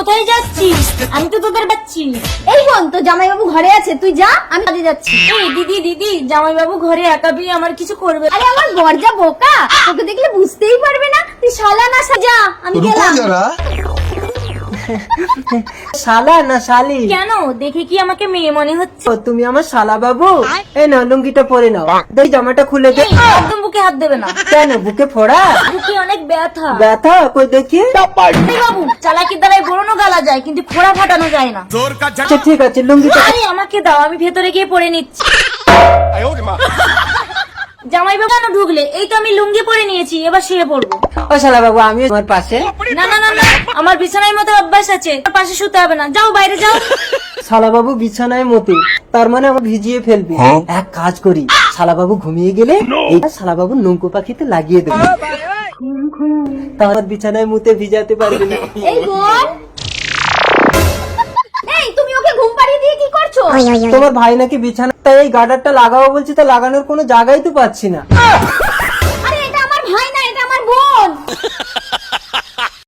কোথায় যাচ্ছিস? আমি তো তোদের বাচ্চি। এই বোন তো জামাইবাবু ঘরে আছে? তুই যা আমি কাজে যাচ্ছি। এই দিদি দিদি জামাইবাবু ঘরে একা পেয়ে আমার কিছু করবে আরে আমার বর যা বোকা। তোকে দেখলে বুঝতেই পারবে না। তুই শালা না সাজা আমি গেলাম। শালা না শালি? কেন? দেখে কি আমাকে মেয়ে মনে হচ্ছে? তুমি আমার শালা বাবু? এই না লুঙ্গিটা পরে নাও। দেখি জামাটা খুলে দে। একদম বুকে হাত দেবে না। কেন বুকে ফোড়া? বুকে অনেক ব্যথা। ব্যথা? কই দেখি। বাবু যায় কিন্তু ফোড়া ফাটানো যায় না। আচ্ছা ঠিক আছে লুঙ্গিটা আরে আমাকে দাও আমি ভেতরে গিয়ে পরে নিচ্ছি। জামাই বাবা কেন ঢুকলে? এই তো আমি লুঙ্গি পরে নিয়েছি এবার শুয়ে পড়ব। ও শালা বাবু আমি তোমার পাশে। না না না না আমার বিছানায় মতো অভ্যাস আছে তোর পাশে শুতে হবে না। যাও বাইরে যাও। শালা বাবু বিছানায় মতে তার মানে আমার ভিজিয়ে ফেলবি। এক কাজ করি শালা বাবু ঘুমিয়ে গেলে এইটা শালা বাবু নৌকো পাখিতে লাগিয়ে দেবো। তার বিছানায় মুতে ভিজাতে পারবি না। তোমার ভাই নাকি বিছানাটায় এই গার্ডারটা লাগাবো বলছি তো লাগানোর কোনো জায়গাই তো পাচ্ছি না।